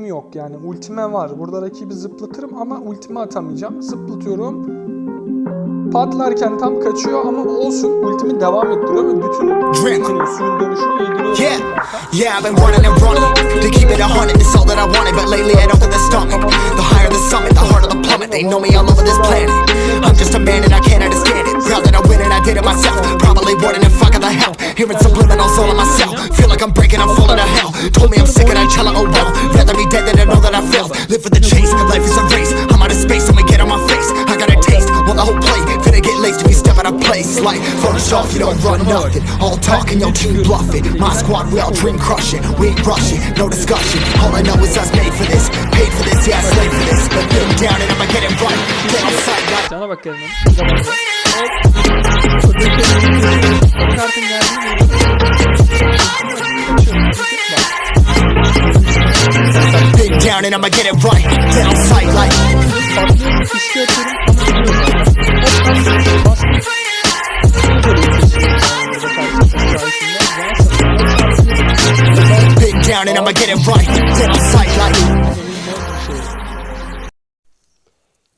yok yani ultime var. Burada rakibi zıplatırım ama ultimi atamayacağım. Zıplatıyorum. Patlarken tam kaçıyor ama olsun ultimi devam ettiriyor ve bütün ultinin suyun dönüşünü yediriyor. Yeah, yeah, I've been running and running to keep it a hundred. It's all that I wanted, but lately I don't get the stomach. The higher the summit, the harder the plummet. They know me all over this planet. I'm just a man and I can't understand it. Proud that I win and I did it myself. Probably wouldn't if I the help. Hearing subliminals all on myself. Feel like I'm breaking, I'm falling to hell. Told me I'm sick of that cello, oh well. Rather be dead than to know that I failed. Live for the chase, life is a race. I'm out of space, I'ma get on my face. I got a taste, want the whole plate. Finna get laced if you step out of place. Like, first off, you don't run nothing. All talking, your team bluffing. My squad, we all dream crushing. We ain't rushing, no discussion. All I know is us made for this. Paid for this, yeah, slave for this. But get down and I'ma get it right. Get sight, like. Cana bak gelmem. Kartın geldiği Big down and I'ma get it right. On sight, like. Patlıyorum, fiske atıyorum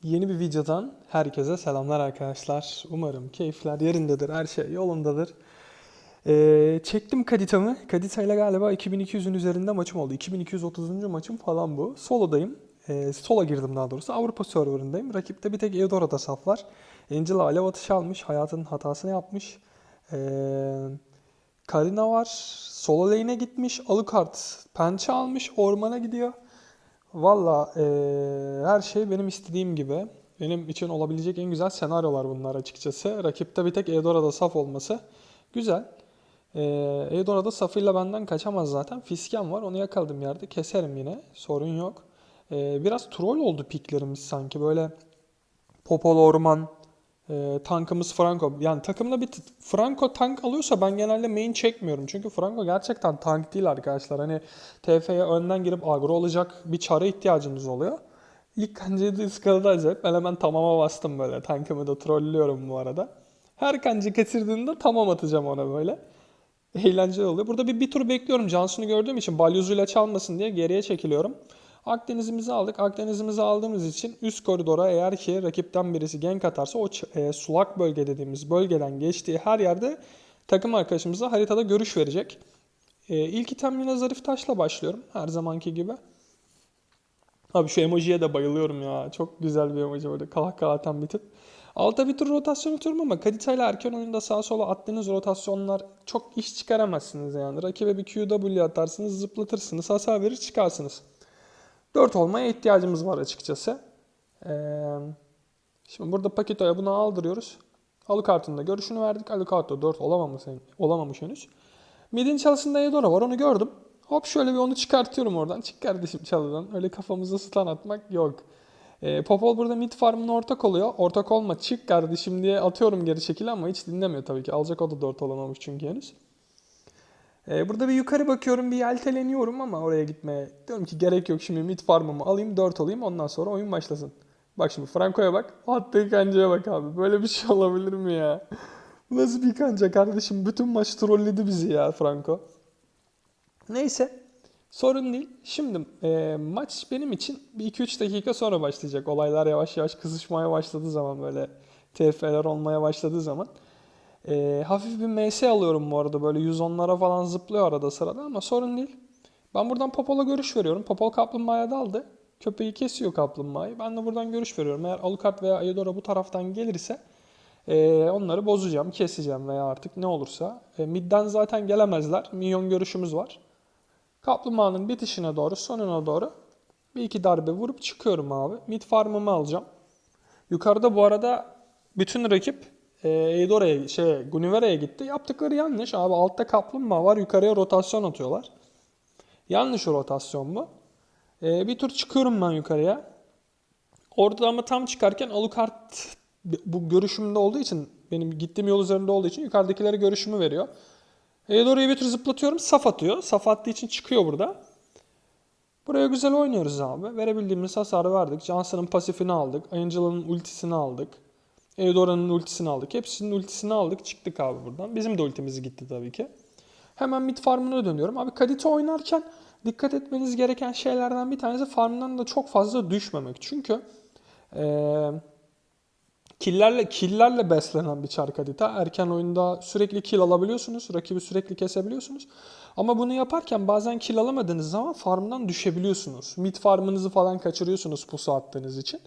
Yeni bir videodan herkese selamlar arkadaşlar. Umarım keyifler yerindedir, her şey yolundadır. Ee, çektim kaditamı. Kadita ile galiba 2200'ün üzerinde maçım oldu. 2230. maçım falan bu. Solo'dayım. Ee, solo girdim daha doğrusu. Avrupa serverındayım. Rakipte bir tek Eudora'da saf var. Angela alev atışı almış. Hayatının hatasını yapmış. Ee, Karina var. Solo lane'e gitmiş. Alucard pençe almış. Ormana gidiyor. Valla eee, her şey benim istediğim gibi. Benim için olabilecek en güzel senaryolar bunlar açıkçası. Rakipte bir tek Eudora'da saf olması güzel. Eee Eudora'da safıyla benden kaçamaz zaten. Fisken var onu yakaladım yerde keserim yine sorun yok. Eee, biraz troll oldu piklerimiz sanki böyle Popol Orman, e, tankımız Franco. Yani takımda bir Franco tank alıyorsa ben genelde main çekmiyorum. Çünkü Franco gerçekten tank değil arkadaşlar. Hani TF'ye önden girip agro olacak bir çara ihtiyacınız oluyor. İlk kancayı ıskaladı acayip. Ben hemen tamama bastım böyle. Tankımı da trollüyorum bu arada. Her kancı kaçırdığında tamam atacağım ona böyle. Eğlenceli oluyor. Burada bir, bir tur bekliyorum. Cansu'nu gördüğüm için balyozuyla çalmasın diye geriye çekiliyorum. Akdeniz'imizi aldık. Akdeniz'imizi aldığımız için üst koridora eğer ki rakipten birisi gank atarsa o e, sulak bölge dediğimiz bölgeden geçtiği her yerde takım arkadaşımıza haritada görüş verecek. E, ilk item yine zarif taşla başlıyorum. Her zamanki gibi. Abi şu emojiye de bayılıyorum ya. Çok güzel bir emoji böyle kahkaha atan bir tip. Alta bir tur rotasyon atıyorum ama Kadita ile erken oyunda sağa sola attığınız rotasyonlar çok iş çıkaramazsınız yani. Rakibe bir QW atarsınız, zıplatırsınız, hasar verir çıkarsınız. 4 olmaya ihtiyacımız var açıkçası. Ee, şimdi burada Paketo'ya bunu aldırıyoruz. Alucard'ın da görüşünü verdik. Alucard da 4 olamamış, olamamış henüz. Mid'in çalısında Eudora var onu gördüm. Hop şöyle bir onu çıkartıyorum oradan. Çık kardeşim çalıdan. Öyle kafamıza stun atmak yok. Ee, Popol burada mid farmına ortak oluyor. Ortak olma çık kardeşim diye atıyorum geri çekili ama hiç dinlemiyor tabii ki. Alacak o da 4 olamamış çünkü henüz. Ee, burada bir yukarı bakıyorum bir yelteleniyorum ama oraya gitmeye. Diyorum ki gerek yok şimdi mid farmımı alayım 4 alayım ondan sonra oyun başlasın. Bak şimdi Franco'ya bak. Attığı kancaya bak abi. Böyle bir şey olabilir mi ya? Nasıl bir kanca kardeşim? Bütün maç trolledi bizi ya Franco. Neyse. Sorun değil. Şimdi e, maç benim için bir 2-3 dakika sonra başlayacak. Olaylar yavaş yavaş kızışmaya başladığı zaman böyle TF'ler olmaya başladığı zaman. E, hafif bir MS alıyorum bu arada. Böyle 110'lara falan zıplıyor arada sırada ama sorun değil. Ben buradan Popol'a görüş veriyorum. Popol kaplumbağaya daldı. Köpeği kesiyor kaplumbağayı. Ben de buradan görüş veriyorum. Eğer Alucard veya Eudora bu taraftan gelirse e, onları bozacağım, keseceğim veya artık ne olursa. E, midden zaten gelemezler. Minyon görüşümüz var. Kaplumbağanın bitişine doğru, sonuna doğru bir iki darbe vurup çıkıyorum abi. Mid farmımı alacağım. Yukarıda bu arada bütün rakip e, Eudora'ya, şey, Gunnivera'ya gitti. Yaptıkları yanlış. Abi altta kaplumbağa var, yukarıya rotasyon atıyorlar. Yanlış o rotasyon bu. E, bir tur çıkıyorum ben yukarıya. Orada ama tam çıkarken Alucard bu görüşümde olduğu için, benim gittiğim yol üzerinde olduğu için yukarıdakilere görüşümü veriyor. Eudora'yı bir tur zıplatıyorum. Saf atıyor. Saf attığı için çıkıyor burada. Buraya güzel oynuyoruz abi. Verebildiğimiz hasarı verdik. Johnson'ın pasifini aldık. Angela'nın ultisini aldık. Eudora'nın ultisini aldık. Hepsinin ultisini aldık. Çıktık abi buradan. Bizim de ultimiz gitti tabii ki. Hemen mid farmına dönüyorum. Abi Kadita oynarken dikkat etmeniz gereken şeylerden bir tanesi farmdan da çok fazla düşmemek. Çünkü eee killerle killerle beslenen bir çark harita. Erken oyunda sürekli kill alabiliyorsunuz. Rakibi sürekli kesebiliyorsunuz. Ama bunu yaparken bazen kill alamadığınız zaman farmdan düşebiliyorsunuz. Mid farmınızı falan kaçırıyorsunuz pusu attığınız için.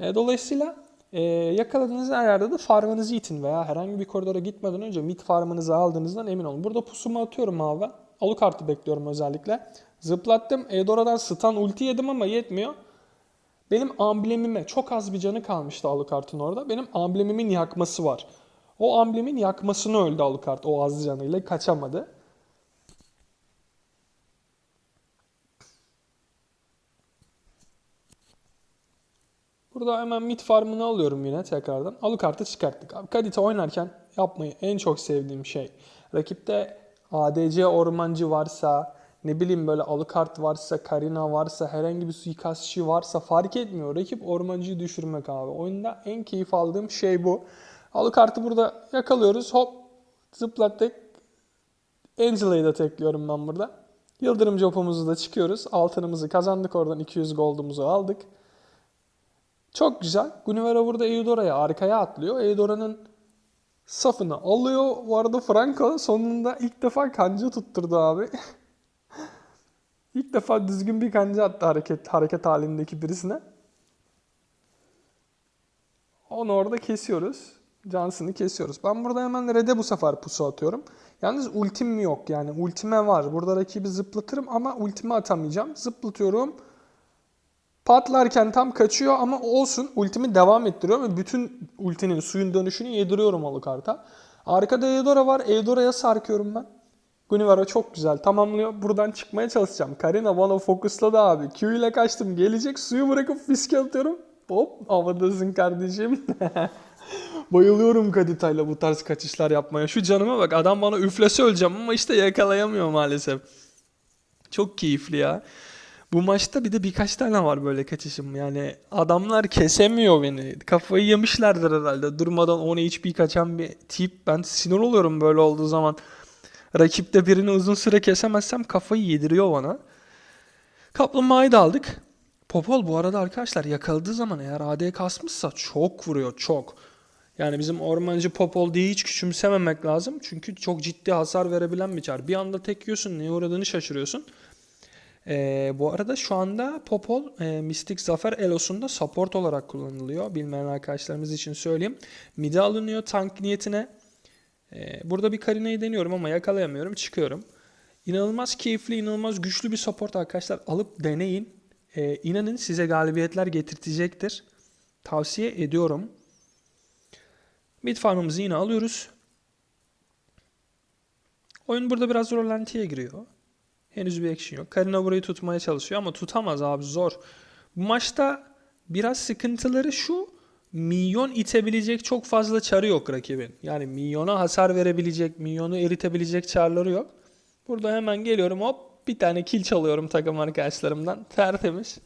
E, dolayısıyla e, yakaladığınız her yerde de farmınızı itin veya herhangi bir koridora gitmeden önce mid farmınızı aldığınızdan emin olun. Burada pusumu atıyorum abi. Alucard'ı bekliyorum özellikle. Zıplattım. Eudora'dan stun ulti yedim ama yetmiyor. Benim amblemime çok az bir canı kalmıştı Alucard'ın orada. Benim amblemimin yakması var. O amblemin yakmasını öldü Alucard o az canıyla kaçamadı. Burada hemen mid farmını alıyorum yine tekrardan. Alucard'ı çıkarttık. Abi Kadita oynarken yapmayı en çok sevdiğim şey. Rakipte ADC ormancı varsa, ne bileyim böyle Alucard varsa, Karina varsa, herhangi bir suikastçı varsa fark etmiyor. Rakip ormancıyı düşürmek abi. Oyunda en keyif aldığım şey bu. Alucard'ı burada yakalıyoruz. Hop zıplattık. Angela'yı da tekliyorum ben burada. Yıldırım copumuzu da çıkıyoruz. Altınımızı kazandık oradan 200 gold'umuzu aldık. Çok güzel. Gunivera burada Eudora'ya arkaya atlıyor. Eudora'nın safını alıyor. Bu arada Franco sonunda ilk defa kanca tutturdu abi. ilk defa düzgün bir kanca attı hareket hareket halindeki birisine. Onu orada kesiyoruz. Johnson'ı kesiyoruz. Ben burada hemen Red'e bu sefer pusu atıyorum. Yalnız ultim yok yani. Ultime var. Burada rakibi zıplatırım ama ultimi atamayacağım. Zıplatıyorum. Patlarken tam kaçıyor ama olsun ultimi devam ettiriyorum ve bütün ultinin suyun dönüşünü yediriyorum Alucard'a. Arkada Eudora var. Eudora'ya sarkıyorum ben. Gunivara çok güzel tamamlıyor. Buradan çıkmaya çalışacağım. Karina bana fokusladı abi. Q ile kaçtım. Gelecek suyu bırakıp fiske atıyorum. Hop havadasın kardeşim. Bayılıyorum Kadita'yla bu tarz kaçışlar yapmaya. Şu canıma bak adam bana üflese öleceğim ama işte yakalayamıyor maalesef. Çok keyifli ya. Bu maçta bir de birkaç tane var böyle kaçışım. Yani adamlar kesemiyor beni. Kafayı yemişlerdir herhalde. Durmadan 10 HP kaçan bir tip. Ben sinir oluyorum böyle olduğu zaman. Rakipte birini uzun süre kesemezsem kafayı yediriyor bana. Kaplumbağayı da aldık. Popol bu arada arkadaşlar yakaladığı zaman eğer AD kasmışsa çok vuruyor çok. Yani bizim ormancı Popol diye hiç küçümsememek lazım. Çünkü çok ciddi hasar verebilen bir çar. Bir anda tek yiyorsun neye uğradığını şaşırıyorsun. Ee, bu arada şu anda Popol e, Mystic Zafer Elos'unda support olarak kullanılıyor. Bilmeyen arkadaşlarımız için söyleyeyim. Mid'e alınıyor tank niyetine. Ee, burada bir Karina'yı deniyorum ama yakalayamıyorum. Çıkıyorum. İnanılmaz keyifli, inanılmaz güçlü bir support arkadaşlar. Alıp deneyin. Ee, inanın size galibiyetler getirtecektir. Tavsiye ediyorum. Mid farmımızı yine alıyoruz. Oyun burada biraz rolantiye giriyor. Henüz bir action yok. Karina burayı tutmaya çalışıyor ama tutamaz abi zor. Bu maçta biraz sıkıntıları şu. Minyon itebilecek çok fazla çarı yok rakibin. Yani minyona hasar verebilecek, minyonu eritebilecek çarları yok. Burada hemen geliyorum hop bir tane kill çalıyorum takım arkadaşlarımdan. Tertemiz.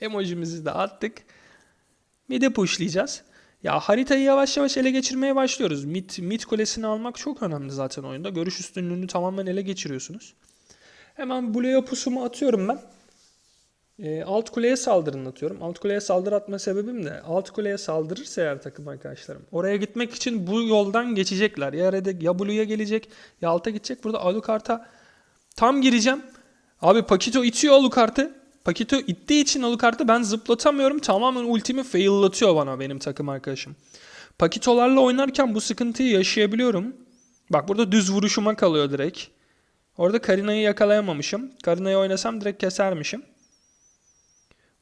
Emojimizi de attık. Mid'e pushlayacağız. Ya haritayı yavaş yavaş ele geçirmeye başlıyoruz. Mid, mid kulesini almak çok önemli zaten oyunda. Görüş üstünlüğünü tamamen ele geçiriyorsunuz. Hemen Blue'ya pusumu atıyorum ben. E, alt kuleye saldırın atıyorum. Alt kuleye saldırı atma sebebim de alt kuleye saldırırsa eğer takım arkadaşlarım. Oraya gitmek için bu yoldan geçecekler. Ya Red'e ya Blue'ya gelecek ya alta gidecek. Burada Alucard'a tam gireceğim. Abi Pakito itiyor Alucard'ı. Pakito ittiği için Alucard'ı ben zıplatamıyorum. Tamamen ultimi faillatıyor bana benim takım arkadaşım. Pakitolarla oynarken bu sıkıntıyı yaşayabiliyorum. Bak burada düz vuruşuma kalıyor direkt. Orada Karina'yı yakalayamamışım. Karina'yı oynasam direkt kesermişim.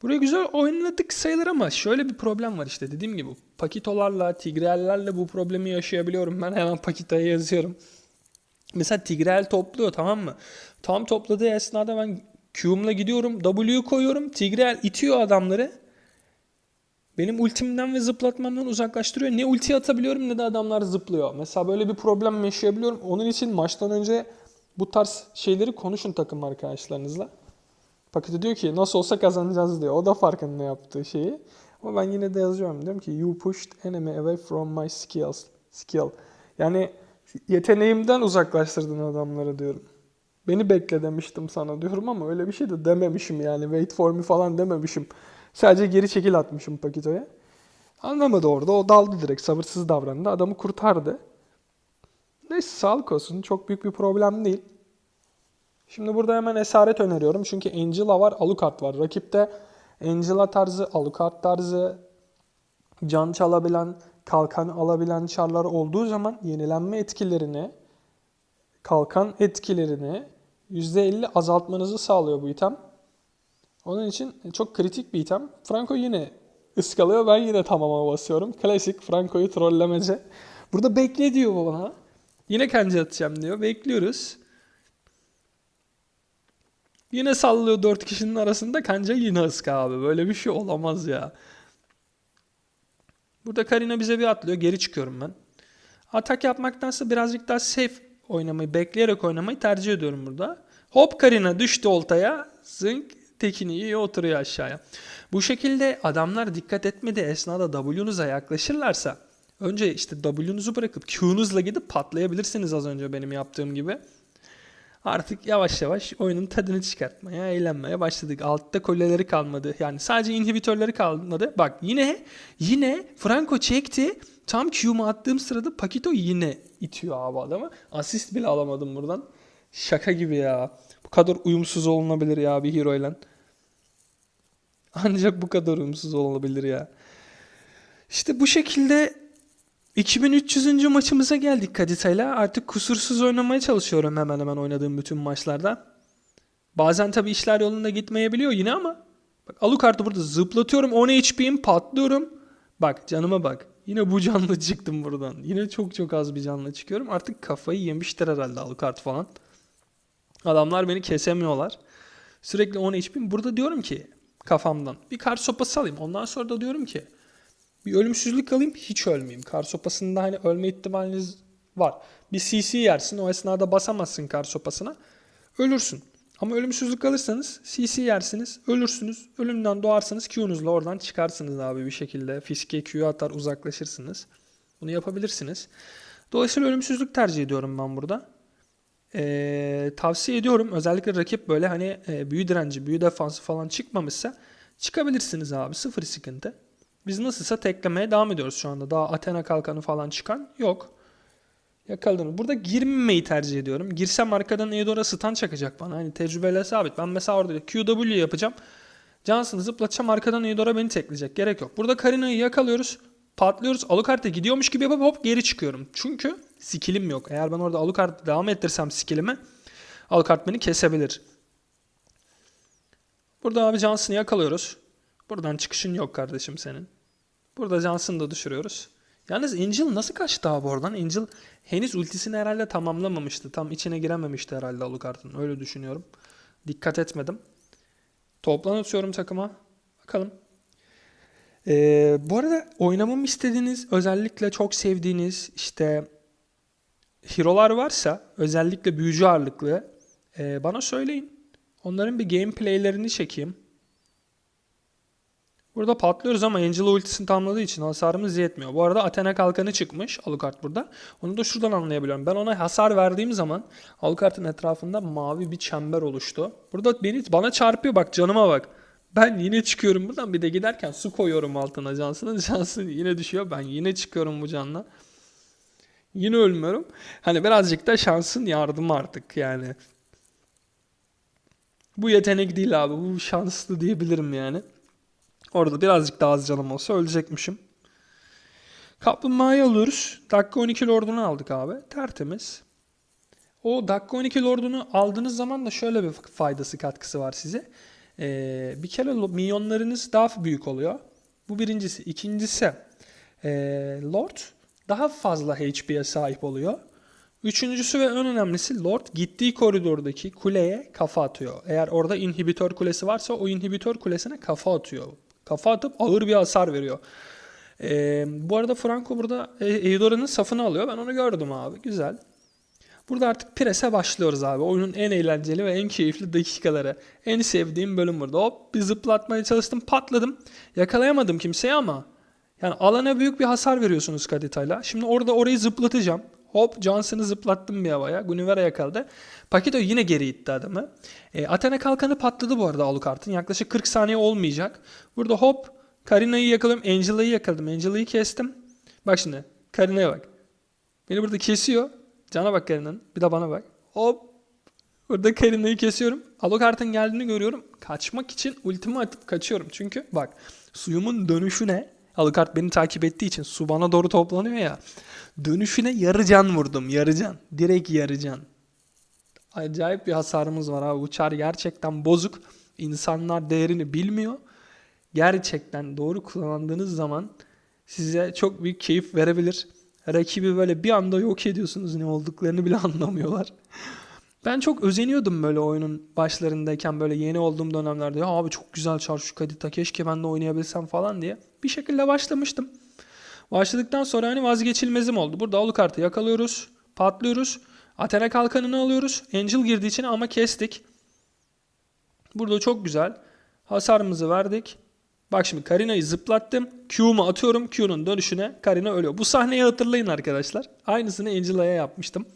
Burayı güzel oynadık sayılır ama şöyle bir problem var işte dediğim gibi. Pakitolarla, Tigreal'lerle bu problemi yaşayabiliyorum. Ben hemen Pakito'ya yazıyorum. Mesela Tigreal topluyor tamam mı? Tam topladığı esnada ben Q'umla gidiyorum. W'yu koyuyorum. Tigreal itiyor adamları. Benim ultimden ve zıplatmamdan uzaklaştırıyor. Ne ulti atabiliyorum ne de adamlar zıplıyor. Mesela böyle bir problem yaşayabiliyorum. Onun için maçtan önce bu tarz şeyleri konuşun takım arkadaşlarınızla. Paketi diyor ki nasıl olsa kazanacağız diyor. O da farkında yaptığı şeyi. Ama ben yine de yazıyorum. Diyorum ki you pushed enemy away from my skills. Skill. Yani yeteneğimden uzaklaştırdın adamları diyorum. Beni bekle demiştim sana diyorum ama öyle bir şey de dememişim yani. Wait for me falan dememişim. Sadece geri çekil atmışım Pakito'ya. Anlamadı orada. O daldı direkt. Sabırsız davrandı. Adamı kurtardı. Neyse sağlık olsun. Çok büyük bir problem değil. Şimdi burada hemen esaret öneriyorum. Çünkü Angela var, Alucard var. Rakipte Angela tarzı, Alucard tarzı, can çalabilen, kalkan alabilen çarlar olduğu zaman yenilenme etkilerini, kalkan etkilerini %50 azaltmanızı sağlıyor bu item. Onun için çok kritik bir item. Franco yine ıskalıyor. Ben yine tamama basıyorum. Klasik Franco'yu trollemece. Burada bekle diyor bana. Yine kanca atacağım diyor. Bekliyoruz. Yine sallıyor dört kişinin arasında kanca yine ıska abi. Böyle bir şey olamaz ya. Burada Karina bize bir atlıyor. Geri çıkıyorum ben. Atak yapmaktansa birazcık daha safe oynamayı, bekleyerek oynamayı tercih ediyorum burada. Hop Karina düştü oltaya. Zınk tekini iyi oturuyor aşağıya. Bu şekilde adamlar dikkat etmediği esnada W'nuza yaklaşırlarsa önce işte W'nuzu bırakıp Q'nuzla gidip patlayabilirsiniz az önce benim yaptığım gibi. Artık yavaş yavaş oyunun tadını çıkartmaya, eğlenmeye başladık. Altta koleleri kalmadı. Yani sadece inhibitörleri kalmadı. Bak yine yine Franco çekti. Tam Q'mu attığım sırada Pakito yine itiyor abi adamı. Asist bile alamadım buradan. Şaka gibi ya. Bu kadar uyumsuz olunabilir ya bir hero ile. Ancak bu kadar uyumsuz olabilir ya. İşte bu şekilde 2300. maçımıza geldik Kadita'yla. Artık kusursuz oynamaya çalışıyorum hemen hemen oynadığım bütün maçlarda. Bazen tabii işler yolunda gitmeyebiliyor yine ama bak Alucard'ı burada zıplatıyorum 10 HP'yim patlıyorum. Bak canıma bak. Yine bu canlı çıktım buradan. Yine çok çok az bir canlı çıkıyorum. Artık kafayı yemiştir herhalde Alucard falan. Adamlar beni kesemiyorlar. Sürekli 10 HP'yim. Burada diyorum ki kafamdan bir kar sopası alayım. Ondan sonra da diyorum ki bir ölümsüzlük alayım hiç ölmeyeyim. Kar sopasında hani ölme ihtimaliniz var. Bir CC yersin o esnada basamazsın kar sopasına. Ölürsün. Ama ölümsüzlük alırsanız CC yersiniz, ölürsünüz. Ölümden doğarsanız Q'nuzla oradan çıkarsınız abi bir şekilde. Fiske Q atar uzaklaşırsınız. Bunu yapabilirsiniz. Dolayısıyla ölümsüzlük tercih ediyorum ben burada. Ee, tavsiye ediyorum. Özellikle rakip böyle hani e, büyü direnci, büyü defansı falan çıkmamışsa çıkabilirsiniz abi. Sıfır sıkıntı. Biz nasılsa teklemeye devam ediyoruz şu anda. Daha Athena kalkanı falan çıkan yok. Yakaladım. Burada girmemeyi tercih ediyorum. Girsem arkadan Eudora stun çakacak bana. Hani tecrübeyle sabit. Ben mesela orada QW yapacağım. Johnson'ı zıplatacağım. Arkadan Eudora beni tekleyecek. Gerek yok. Burada Karina'yı yakalıyoruz. Patlıyoruz. Alucard'a gidiyormuş gibi yapıp hop geri çıkıyorum. Çünkü skillim yok. Eğer ben orada Alucard devam ettirsem skillimi Alucard beni kesebilir. Burada abi Johnson'ı yakalıyoruz. Buradan çıkışın yok kardeşim senin. Burada Johnson'ı da düşürüyoruz. Yalnız Angel nasıl kaçtı abi oradan? Angel henüz ultisini herhalde tamamlamamıştı. Tam içine girememişti herhalde Alucard'ın. Öyle düşünüyorum. Dikkat etmedim. Toplan atıyorum takıma. Bakalım. Ee, bu arada oynamamı istediğiniz, özellikle çok sevdiğiniz işte hero'lar varsa, özellikle büyücü ağırlıklı e, bana söyleyin. Onların bir gameplaylerini çekeyim. Burada patlıyoruz ama Angela ultisini tamamladığı için hasarımız yetmiyor. Bu arada Athena kalkanı çıkmış Alucard burada. Onu da şuradan anlayabiliyorum. Ben ona hasar verdiğim zaman Alucard'ın etrafında mavi bir çember oluştu. Burada beni bana çarpıyor bak canıma bak. Ben yine çıkıyorum buradan bir de giderken su koyuyorum altına Johnson'ın. Johnson yine düşüyor. Ben yine çıkıyorum bu canla. Yine ölmüyorum. Hani birazcık da şansın yardımı artık yani. Bu yetenek değil abi. Bu şanslı diyebilirim yani. Orada birazcık daha az canım olsa ölecekmişim. Kaplumbağayı alıyoruz. Dakika 12 lordunu aldık abi. Tertemiz. O dakika 12 lordunu aldığınız zaman da şöyle bir faydası katkısı var size. Ee, bir kere milyonlarınız daha büyük oluyor. Bu birincisi. İkincisi ee, lord daha fazla HP'ye sahip oluyor. Üçüncüsü ve en önemlisi Lord gittiği koridordaki kuleye kafa atıyor. Eğer orada inhibitör kulesi varsa o inhibitör kulesine kafa atıyor. Kafa atıp ağır bir hasar veriyor. Ee, bu arada Franco burada e, Eudora'nın safını alıyor. Ben onu gördüm abi. Güzel. Burada artık Pres'e başlıyoruz abi. Oyunun en eğlenceli ve en keyifli dakikaları. En sevdiğim bölüm burada. Hop bir zıplatmaya çalıştım patladım. Yakalayamadım kimseyi ama yani alana büyük bir hasar veriyorsunuz Kadita'yla. Şimdi orada orayı zıplatacağım. Hop Johnson'ı zıplattım bir havaya. Gunivera yakaladı. Paquito yine geri itti adamı. E, Athena kalkanı patladı bu arada Alucard'ın. Yaklaşık 40 saniye olmayacak. Burada hop Karina'yı yakaladım. Angela'yı yakaladım. Angela'yı kestim. Bak şimdi Karina'ya bak. Beni burada kesiyor. Cana bak Karina'nın. Bir de bana bak. Hop. Burada Karina'yı kesiyorum. Alucard'ın geldiğini görüyorum. Kaçmak için ultimi atıp kaçıyorum. Çünkü bak suyumun dönüşü ne? Alucard beni takip ettiği için su bana doğru toplanıyor ya. Dönüşüne yarı can vurdum. Yarı can. Direkt yarı can. Acayip bir hasarımız var abi. Bu çar gerçekten bozuk. İnsanlar değerini bilmiyor. Gerçekten doğru kullandığınız zaman size çok büyük keyif verebilir. Rakibi böyle bir anda yok ediyorsunuz ne olduklarını bile anlamıyorlar. Ben çok özeniyordum böyle oyunun başlarındayken böyle yeni olduğum dönemlerde. Ya abi çok güzel çar şu Kadita keşke ben de oynayabilsem falan diye. Bir şekilde başlamıştım. Başladıktan sonra hani vazgeçilmezim oldu. Burada Alucard'ı yakalıyoruz. Patlıyoruz. Athena kalkanını alıyoruz. Angel girdiği için ama kestik. Burada çok güzel. Hasarımızı verdik. Bak şimdi Karina'yı zıplattım. Q'mu atıyorum. Q'nun dönüşüne Karina ölüyor. Bu sahneyi hatırlayın arkadaşlar. Aynısını Angela'ya yapmıştım.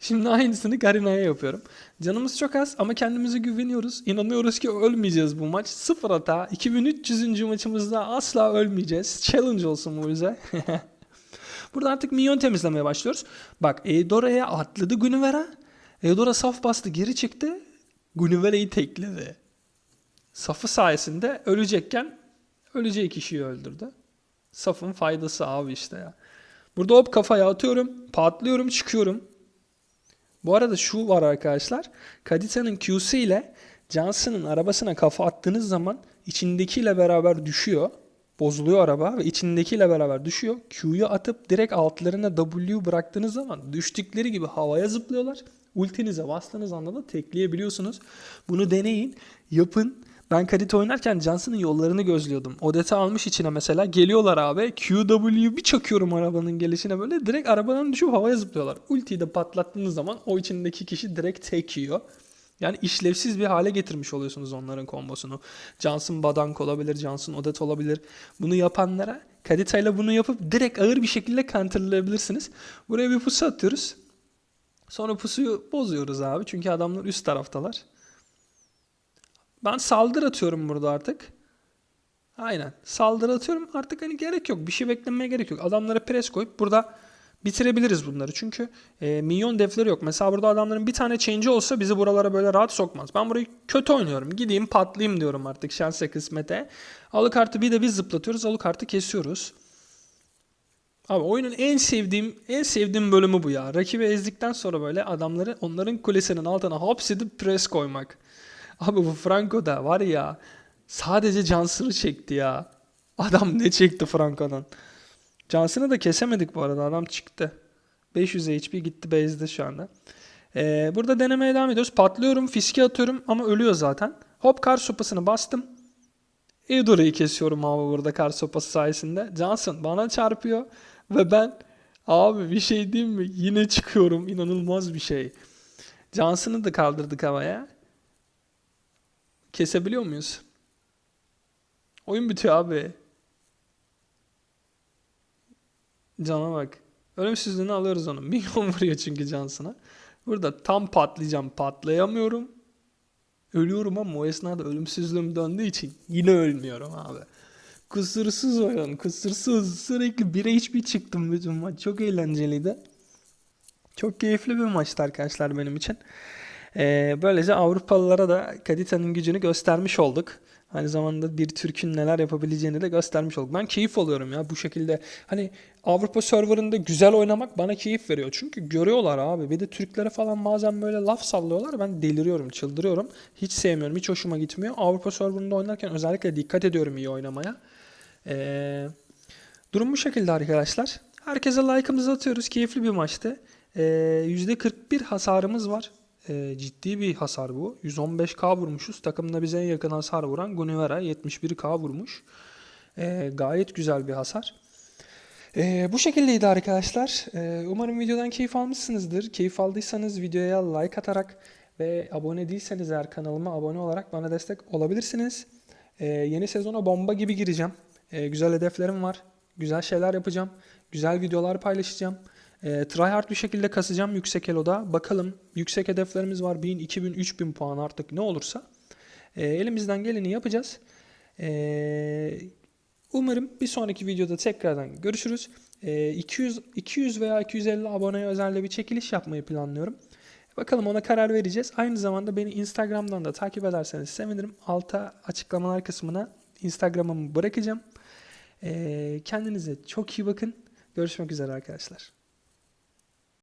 Şimdi aynısını Karina'ya yapıyorum. Canımız çok az ama kendimize güveniyoruz. İnanıyoruz ki ölmeyeceğiz bu maç. Sıfır hata. 2300. maçımızda asla ölmeyeceğiz. Challenge olsun bu bize. Burada artık minyon temizlemeye başlıyoruz. Bak Eudora'ya atladı Gunivera. Eudora saf bastı geri çıktı. Gunivera'yı tekledi. Safı sayesinde ölecekken öleceği kişiyi öldürdü. Safın faydası abi işte ya. Burada hop kafaya atıyorum. Patlıyorum çıkıyorum. Bu arada şu var arkadaşlar. Kadita'nın Q'su ile Johnson'ın arabasına kafa attığınız zaman içindekiyle beraber düşüyor. Bozuluyor araba ve içindekiyle beraber düşüyor. Q'yu atıp direkt altlarına W bıraktığınız zaman düştükleri gibi havaya zıplıyorlar. Ultinize bastığınız anda da tekleyebiliyorsunuz. Bunu deneyin, yapın. Ben Kadita oynarken Johnson'ın yollarını gözlüyordum. Odete almış içine mesela. Geliyorlar abi. QW'yu bir çakıyorum arabanın gelişine böyle. Direkt arabadan düşüp havaya zıplıyorlar. Ultiyi de patlattığınız zaman o içindeki kişi direkt tek yiyor. Yani işlevsiz bir hale getirmiş oluyorsunuz onların kombosunu. Johnson Badank olabilir, Johnson Odet olabilir. Bunu yapanlara Kadita ile bunu yapıp direkt ağır bir şekilde counterlayabilirsiniz. Buraya bir pusu atıyoruz. Sonra pusuyu bozuyoruz abi. Çünkü adamlar üst taraftalar. Ben saldır atıyorum burada artık. Aynen. Saldır atıyorum. Artık hani gerek yok. Bir şey beklemeye gerek yok. Adamlara pres koyup burada bitirebiliriz bunları. Çünkü e, minyon defleri yok. Mesela burada adamların bir tane change'i olsa bizi buralara böyle rahat sokmaz. Ben burayı kötü oynuyorum. Gideyim patlayayım diyorum artık şansa kısmete. Alucard'ı bir de biz zıplatıyoruz. Alucard'ı kesiyoruz. Abi oyunun en sevdiğim en sevdiğim bölümü bu ya. Rakibi ezdikten sonra böyle adamları onların kulesinin altına hapsedip pres koymak. Abi bu Franco da var ya sadece Johnson'ı çekti ya. Adam ne çekti Franco'dan. Johnson'ı da kesemedik bu arada. Adam çıktı. 500 HP gitti base'de şu anda. Ee, burada denemeye devam ediyoruz. Patlıyorum, fiske atıyorum ama ölüyor zaten. Hop kar sopasını bastım. Eudora'yı kesiyorum abi burada kar sopası sayesinde. Johnson bana çarpıyor ve ben abi bir şey diyeyim mi? Yine çıkıyorum. İnanılmaz bir şey. Johnson'ı da kaldırdık havaya. Kesebiliyor muyuz? Oyun bitiyor abi. Cana bak. Ölümsüzlüğünü alıyoruz onu. Milyon vuruyor çünkü Johnson'a. Burada tam patlayacağım. Patlayamıyorum. Ölüyorum ama o esnada ölümsüzlüğüm döndüğü için yine ölmüyorum abi. Kusursuz oyun. Kusursuz. Sürekli 1'e hiçbir çıktım bütün maç. Çok eğlenceliydi. Çok keyifli bir maçtı arkadaşlar benim için. Ee, böylece Avrupalılara da Kadita'nın gücünü göstermiş olduk. Aynı zamanda bir Türk'ün neler yapabileceğini de göstermiş olduk. Ben keyif alıyorum ya bu şekilde. Hani Avrupa serverında güzel oynamak bana keyif veriyor. Çünkü görüyorlar abi. Bir de Türklere falan bazen böyle laf sallıyorlar. Ben deliriyorum, çıldırıyorum. Hiç sevmiyorum, hiç hoşuma gitmiyor. Avrupa serverında oynarken özellikle dikkat ediyorum iyi oynamaya. Ee, durum bu şekilde arkadaşlar. Herkese like'ımızı atıyoruz. Keyifli bir maçtı. Ee, %41 hasarımız var. Ee, ciddi bir hasar bu. 115k vurmuşuz. Takımda bize en yakın hasar vuran Gunivera 71k vurmuş. Ee, gayet güzel bir hasar. Ee, bu şekildeydi arkadaşlar. Ee, umarım videodan keyif almışsınızdır. Keyif aldıysanız videoya like atarak ve abone değilseniz eğer kanalıma abone olarak bana destek olabilirsiniz. Ee, yeni sezona bomba gibi gireceğim. Ee, güzel hedeflerim var. Güzel şeyler yapacağım. Güzel videolar paylaşacağım. E, tryhard bir şekilde kasacağım yüksek eloda. Bakalım yüksek hedeflerimiz var. 1000, 2000, 3000 puan artık ne olursa. E, elimizden geleni yapacağız. E, umarım bir sonraki videoda tekrardan görüşürüz. E, 200, 200 veya 250 aboneye özel de bir çekiliş yapmayı planlıyorum. Bakalım ona karar vereceğiz. Aynı zamanda beni Instagram'dan da takip ederseniz sevinirim. Alta açıklamalar kısmına Instagram'ımı bırakacağım. Ee, kendinize çok iyi bakın. Görüşmek üzere arkadaşlar.